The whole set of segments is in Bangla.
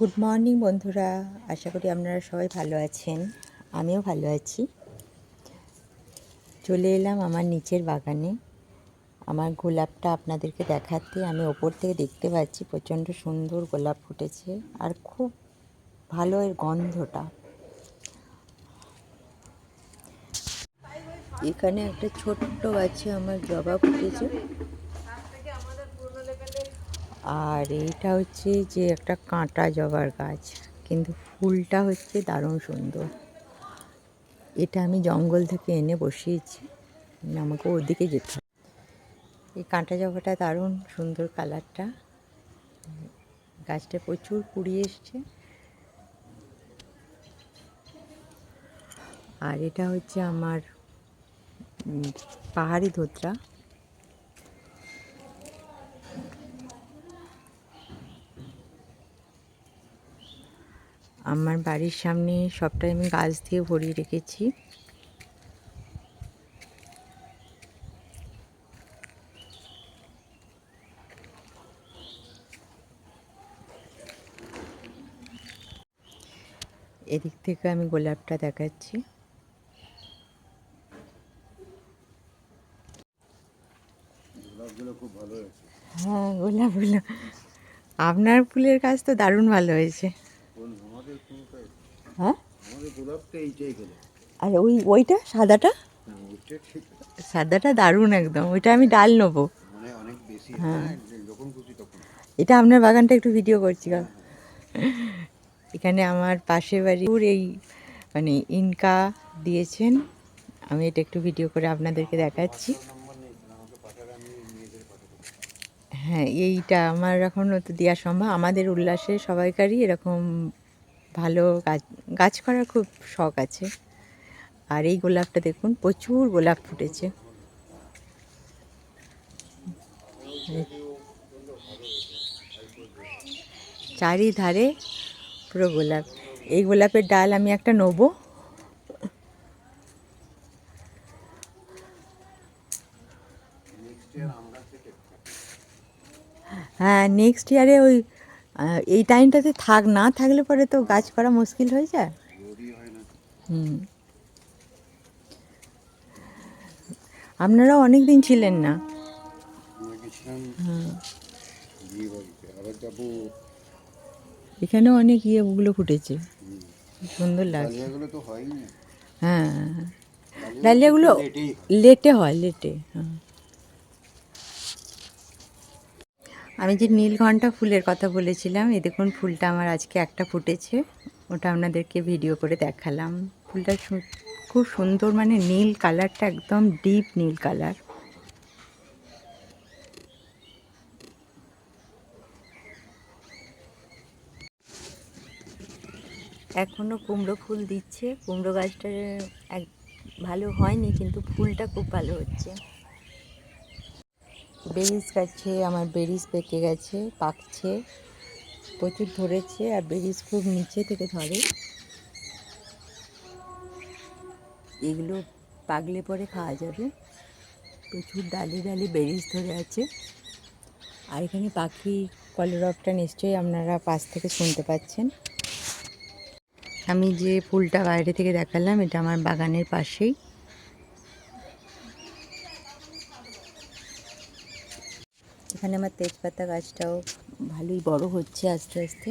গুড মর্নিং বন্ধুরা। আশা করি আপনারা সবাই ভালো আছেন। আমিও ভালো আছি। চলে এলাম আমার নিচের বাগানে। আমার গোলাপটা আপনাদেরকে দেখাতে। আমি ওপর থেকে দেখতে পাচ্ছি, প্রচণ্ড সুন্দর গোলাপ ফুটেছে আর খুব ভালো এর গন্ধটা। এখানে একটা ছোট্ট গাছে আমার জবা ফুটেছে। আর এইটা হচ্ছে যে একটা কাঁটা জবার গাছ, কিন্তু ফুলটা হচ্ছে দারুণ সুন্দর। এটা আমি জঙ্গল থেকে এনে বসিয়েছি, আমাকে ওদিকে যেতে হবে। এই কাঁটা জবাটা দারুণ সুন্দর কালারটা। গাছটা প্রচুর কুড়ি এসছে। আর এটা হচ্ছে আমার পাহাড়ি ধোত্রা। আমার বাড়ির সামনে সবটাই আমি গাছ দিয়ে ভরিয়ে রেখেছি। এদিক থেকে আমি গোলাপটা দেখাচ্ছি। হ্যাঁ গোলাপগুলো। আপনার ফুলের গাছ তো দারুণ ভালো হয়েছে। হ্যাঁ? আর ওই ওইটা? সাদাটা? সাদাটা দারুণ একদম ওইটা আমি ডাল নেব। মানে হ্যাঁ। এটা আপনার বাগানটা একটু ভিডিও করছি। এখানে আমার পাশে বাড়ির এই মানে ইনকা দিয়েছেন আমি এটা একটু ভিডিও করে আপনাদেরকে দেখাচ্ছি। হ্যাঁ এইটা আমার এখন তো দেওয়া সম্ভব আমাদের উল্লাসে সবাইকারই এরকম ভালো গাছ গাছ করার খুব শখ আছে। আর এই গোলাপটা দেখুন, প্রচুর গোলাপ ফুটেছে। চারিধারে পুরো গোলাপ। এই গোলাপের ডাল আমি একটা নেব। হ্যাঁ নেক্সট ইয়ারে ওই এই টাইমটাতে থাক, না থাকলে পরে তো গাছ করা মুশকিল হয়ে যায়। হুম। আপনারাও অনেক দিন ছিলেন না। এখানেও অনেক ইয়েগুলো ফুটেছে। সুন্দর লাগছে। হ্যাঁ। ডালিয়াগুলো লেটে হয়, লেটে হ্যাঁ। আমি যে নীলঘণ্টা ফুলের কথা বলেছিলাম, এই দেখুন ফুলটা আমার আজকে একটা ফুটেছে। ওটা আপনাদেরকে ভিডিও করে দেখালাম। ফুলটা খুব সুন্দর মানে নীল কালারটা, একদম ডিপ নীল কালার। এখনও কুমড়ো ফুল দিচ্ছে। কুমড়ো গাছটা এক, ভালো হয়নি, কিন্তু ফুলটা খুব ভালো হচ্ছে। বেরিস গাছে, আমার বেরিস পেকে গেছে, পাকছে, প্রচুর ধরেছে আর বেরিস খুব নিচে থেকে ধরে। এগুলো পাকলে পরে খাওয়া যাবে। প্রচুর ডালি ডালি বেরিস ধরে আছে। আর এখানে পাখি কলরবটা নিশ্চয়ই আপনারা পাশ থেকে শুনতে পাচ্ছেন। আমি যে ফুলটা বাইরে থেকে দেখালাম, এটা আমার বাগানের পাশেই। এখানে আমার তেজপাতা গাছটাও ভালোই বড় হচ্ছে আস্তে আস্তে।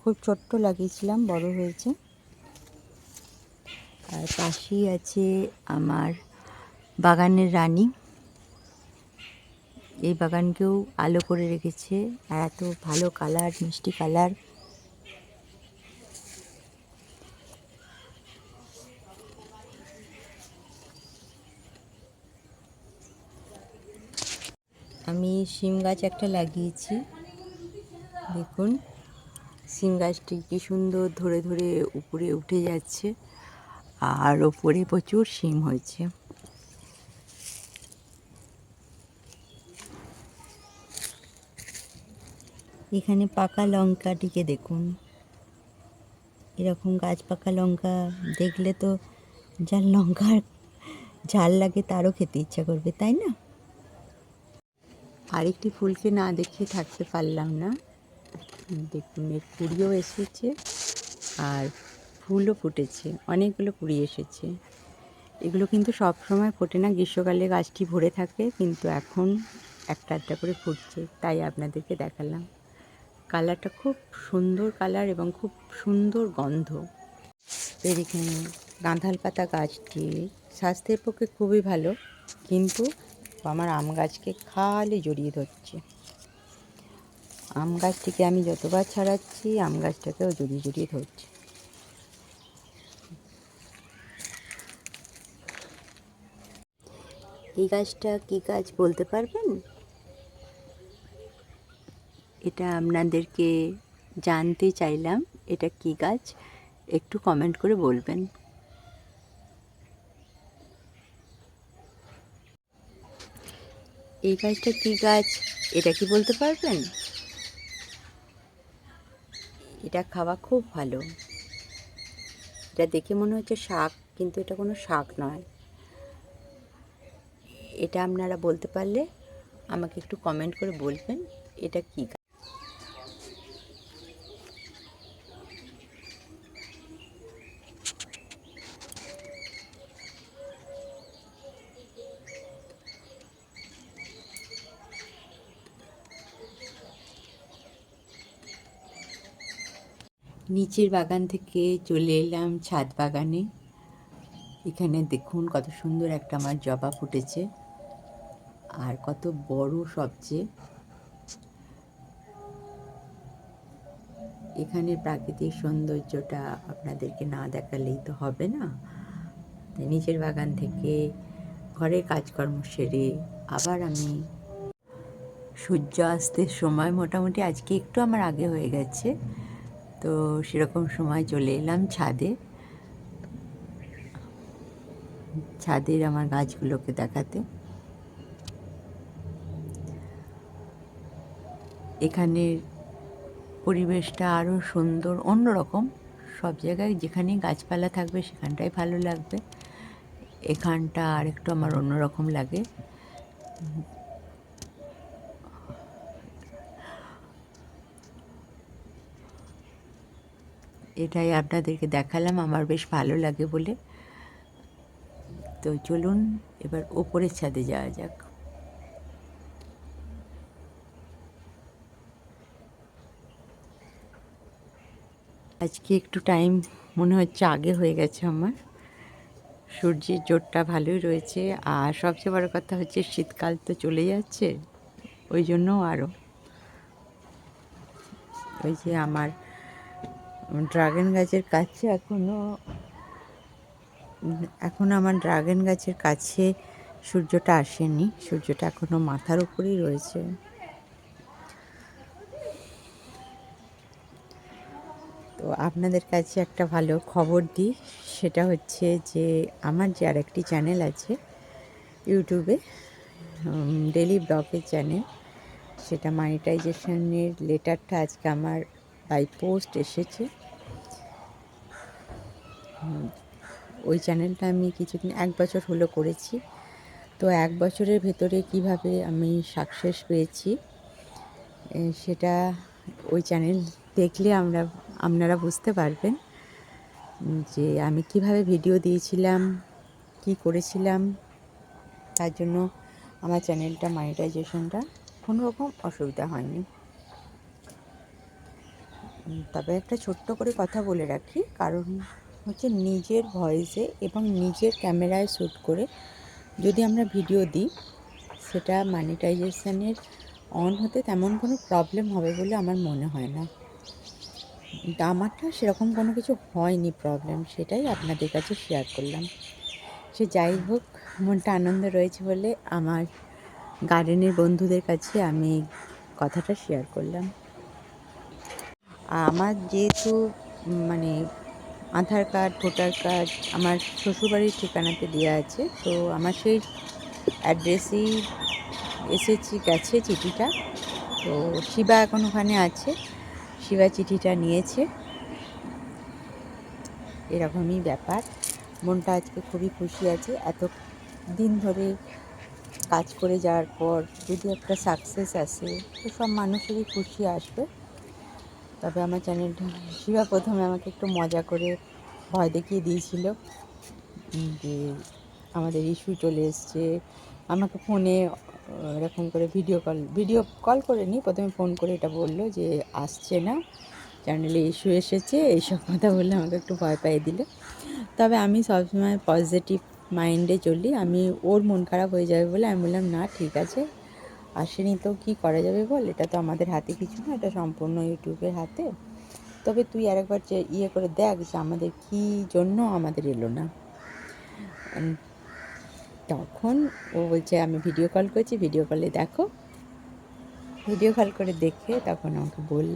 খুব ছোট্ট লাগিয়েছিলাম, বড় হয়েছে। আর পাশেই আছে আমার বাগানের রানী। এই বাগানকেও আলো করে রেখেছে আর এত ভালো কালার মিষ্টি কালার আমি শিম গাছ একটা লাগিয়েছি। দেখুন, শিম গাছটি কি সুন্দর ধরে ধরে উপরে উঠে যাচ্ছে আর ওপরে প্রচুর শিম হয়েছে। এখানে পাকা লঙ্কাটিকে দেখুন। এরকম গাছ পাকা লঙ্কা দেখলে তো যার লঙ্কার ঝাল লাগে তারও খেতে ইচ্ছা করবে, তাই না? আরেকটি ফুলকে না দেখে থাকতে পারলাম না। দেখুন, এর কুড়িও এসেছে আর ফুলও ফুটেছে। অনেকগুলো কুড়ি এসেছে। এগুলো কিন্তু সব সময় ফোটে না, গ্রীষ্মকালে গাছটি ভরে থাকে, কিন্তু এখন একটা একটা করে ফুটছে, তাই আপনাদেরকে দেখালাম। কালারটা খুব সুন্দর কালার এবং খুব সুন্দর গন্ধ। এখানে গাঁধাল পাতা গাছটি স্বাস্থ্যের পক্ষে খুবই ভালো, কিন্তু আমার আম গাছকে খালি জড়িয়ে ধরছে। আম গাছটিকে আমি যতবার ছাড়াচ্ছি, আম গাছটাকেও জড়িয়ে জড়িয়ে ধরছে। এই গাছটা কি গাছ বলতে পারবেন? এটা আপনাদেরকে জানতে চাইলাম, এটা কি গাছ? একটু কমেন্ট করে বলবেন। এই গাছটা কি গাছ? এটা কি বলতে পারবেন? এটা খাওয়া খুব ভালো। এটা দেখে মনে হচ্ছে শাক, কিন্তু এটা কোনো শাক নয়। এটা আপনারা বলতে পারলে আমাকে একটু কমেন্ট করে বলবেন, এটা কী নিচের বাগান থেকে চলে এলাম ছাদ বাগানে। এখানে দেখুন কত সুন্দর একটা আমার জবা ফুটেছে। আর কত বড় সবচেয়ে। এখানের প্রাকৃতিক সৌন্দর্যটা আপনাদেরকে না দেখালেই তো হবে না। নিচের বাগান থেকে ঘরের কাজকর্ম সেরে আবার আমি সূর্য অস্তের সময় মোটামুটি আজকে একটু আমার আগে হয়ে গেছে। তো সেরকম সময় চলে এলাম ছাদে। ছাদের আমার গাছগুলোকে দেখাতে। এখানের পরিবেশটা আরও সুন্দর, অন্যরকম। সব জায়গায় যেখানেই গাছপালা থাকবে সেখানটাই ভালো লাগবে। এখানটা আর একটু আমার অন্যরকম লাগে। এটাই আপনাদেরকে দেখালাম, আমার বেশ ভালো লাগে বলে। তো চলুন, এবার ওপরের ছাদে যাওয়া যাক। আজকে একটু টাইম মনে হচ্ছে আগে হয়ে গেছে আমার। সূর্যের জোরটা ভালোই রয়েছে, আর সবচেয়ে বড় কথা হচ্ছে শীতকাল তো চলে যাচ্ছে, ওই জন্য আরও ওই যে আমার ড্রাগন গাছের কাছে এখনও এখন আমার ড্রাগন গাছের কাছে সূর্যটা আসেনি। সূর্যটা এখনও মাথার উপরেই রয়েছে। তো আপনাদের কাছে একটা ভালো খবর দিই, সেটা হচ্ছে যে আমার যে আরেকটি চ্যানেল আছে ইউটিউবে ডেলি ব্লগের চ্যানেল, সেটা মানিটাইজেশনের লেটারটা আজকে আমার বাই পোস্ট এসেছে। ওই চ্যানেলটা আমি কিছুদিন, এক বছর হলো করেছি। তো এক বছরের ভেতরে কীভাবে আমি সাকসেস পেয়েছি সেটা ওই চ্যানেল দেখলে আমরা, আপনারা বুঝতে পারবেন যে আমি কীভাবে ভিডিও দিয়েছিলাম, কি করেছিলাম। তার জন্য আমার চ্যানেলটা মনিটাইজেশনটা কোনো রকম অসুবিধা হয়নি। তবে একটা ছোট্ট করে কথা বলে রাখি, কারণ হচ্ছে নিজের ভয়েসে এবং নিজের ক্যামেরায় শ্যুট করে যদি আমরা ভিডিও দিই, সেটা মনিটাইজেশনের অন হতে তেমন কোনো প্রবলেম হবে বলে আমার মনে হয় না। আমারটা সেরকম কোনো কিছু হয়নি প্রবলেম সেটাই আপনাদের কাছে শেয়ার করলাম। সে যাই হোক, মনটা আনন্দ রয়েছে বলে আমার গার্ডেনের বন্ধুদের কাছে আমি কথাটা শেয়ার করলাম। আমার যেহেতু মানে আধার কার্ড, ভোটার কার্ড আমার শ্বশুরবাড়ির ঠিকানাতে দেওয়া আছে। তো আমার সেই অ্যাড্রেসেই এসেছি, গেছে চিঠিটা। তো শিবা এখন ওখানে আছে। শিবা চিঠিটা নিয়েছে। এরকমই ব্যাপার। মনটা আজকে খুবই খুশি আছে। এত দিন ধরে কাজ করে যাওয়ার পর যদি একটা সাকসেস আসে, তো সব মানুষেরই খুশি আসবে। তবে আমার চ্যানেলটা শিবা প্রথমে আমাকে একটু মজা করে ভয় দেখিয়ে দিয়েছিল যে আমাদের ইস্যু চলে এসছে। আমাকে ফোনে এরকম করে ভিডিও কল ভিডিও কল করে নি। প্রথমে ফোন করে এটা বলল যে, আসছে না চ্যানেলে ইস্যু এসেছে। এইসব কথা বললে আমাকে একটু ভয় পাইয়ে দিল। তবে আমি সবসময় পজিটিভ মাইন্ডে চলি। আমি, ওর মন খারাপ হয়ে যাবে বলে আমি বললাম, না, ঠিক আছে। আসেনি তো, কি করা যাবে বল? এটা তো আমাদের হাতে কিছু না, এটা সম্পূর্ণ ইউটিউবের হাতে। তবে তুই আরেকবার ইয়ে করে দেখ যে আমাদের কী জন্য আমাদের এলো না। তখন ও বলছে, আমি ভিডিও কল করছি ভিডিও কলে দেখো। ভিডিও কল করে দেখে তখন আমাকে বল,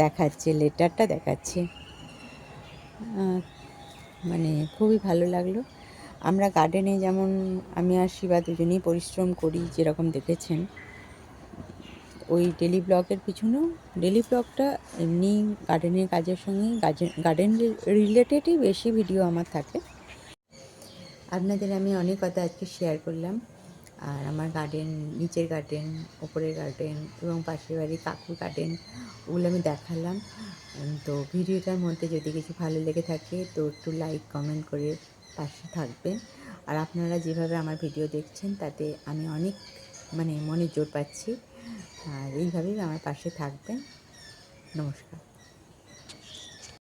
দেখাচ্ছে লেটারটা দেখাচ্ছে। মানে খুবই ভালো লাগল। আমরা গার্ডেনে যেমন আমি আর শিবা দুজনেই পরিশ্রম করি যেরকম দেখেছেন, ওই ডেলি ব্লগের পিছনেও ডেলি ব্লগটা এমনি গার্ডেনের কাজের সঙ্গে গার্ডেন রিলেটেডই বেশি ভিডিও আমার থাকে। আপনাদের আমি অনেক কথা আজকে শেয়ার করলাম, আর আমার গার্ডেন নিচের গার্ডেন ওপরের গার্ডেন এবং পাশের বাড়ি কাকুর গার্ডেন ওগুলো আমি দেখালাম। তো ভিডিওটার মধ্যে যদি কিছু ভালো লেগে থাকে তো একটু লাইক কমেন্ট করে পাশে থাকবেন আর আপনারা যেভাবে আমার ভিডিও দেখছেন, তাতে আমি অনেক মানে মনে জোর পাচ্ছি। আর এইভাবেই আমার পাশে থাকবেন। নমস্কার।